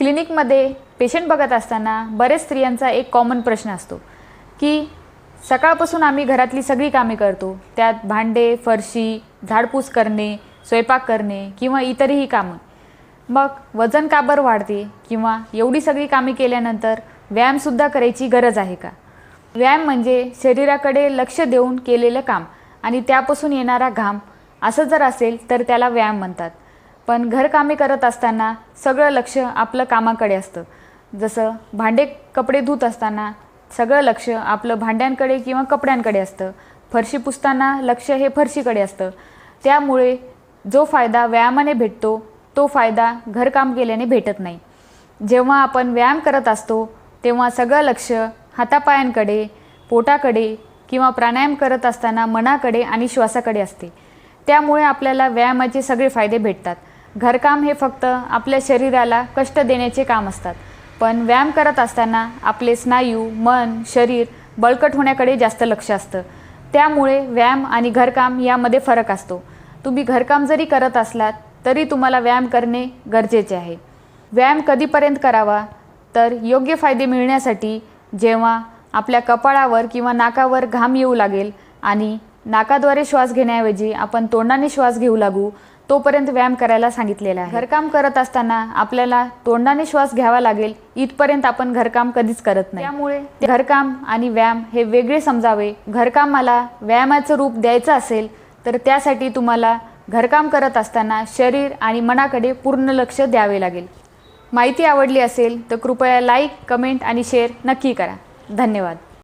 क्लिनिकमध्ये पेशंट बघत असताना बरेच स्त्रियांचा एक कॉमन प्रश्न असतो की सकाळपासून आम्ही घरातली सगळी कामे करतो. त्यात भांडे फरशी झाडपूस करणे स्वयंपाक करणे किंवा इतरही कामं. मग वजन का बरं वाढते किंवा एवढी सगळी कामे केल्यानंतर व्यायामसुद्धा करायची गरज आहे का? व्यायाम म्हणजे शरीराकडे लक्ष देऊन केलेलं काम आणि त्यापासून येणारा घाम. असं जर असेल तर त्याला व्यायाम म्हणतात. पण घरकामे करत असताना सगळं लक्ष आपलं कामाकडे असतं. जसं भांडे कपडे धुत असताना सगळं लक्ष आपलं भांड्यांकडे किंवा कपड्यांकडे असतं. फरशी पुसताना लक्ष हे फरशीकडे असतं. त्यामुळे जो फायदा व्यायामाने भेटतो तो फायदा घरकाम केल्याने भेटत नाही. जेव्हा आपण व्यायाम करत असतो तेव्हा सगळं लक्ष हातापायांकडे पोटाकडे किंवा प्राणायाम करत असताना मनाकडे आणि श्वासाकडे असते. त्यामुळे आपल्याला व्यायामाचे सगळे फायदे भेटतात. घरकाम हे फक्त आपल्या शरीराला कष्ट देण्याचे काम असतात. पण व्यायाम करत असताना आपले स्नायू मन शरीर बळकट होण्याकडे जास्त लक्ष असतं. त्यामुळे व्यायाम आणि घरकाम यामध्ये फरक असतो. तुम्ही घरकाम जरी करत असलात तरी तुम्हाला व्यायाम करणे गरजेचे आहे. व्यायाम कधीपर्यंत करावा? तर योग्य फायदे मिळण्यासाठी जेव्हा आपल्या कपाळावर किंवा नाकावर घाम येऊ लागेल आणि नाकाद्वारे श्वास घेण्याऐवजी आपण तोंडाने श्वास घेऊ लागू तोपर्यंत व्यायाम करायला सांगितलेला आहे. घरकाम करत असताना आपल्याला तोंडाने श्वास घ्यावा लागेल इथपर्यंत आपण घरकाम कधीच करत नाही. त्यामुळे घरकाम आणि व्यायाम हे वेगळे समजावे. घरकामाला व्यायामाचं रूप द्यायचं असेल तर त्यासाठी तुम्हाला घरकाम करत असताना शरीर आणि मनाकडे पूर्ण लक्ष द्यावे लागेल. माहिती आवडली असेल तर कृपया लाईक कमेंट आणि शेअर नक्की करा. धन्यवाद.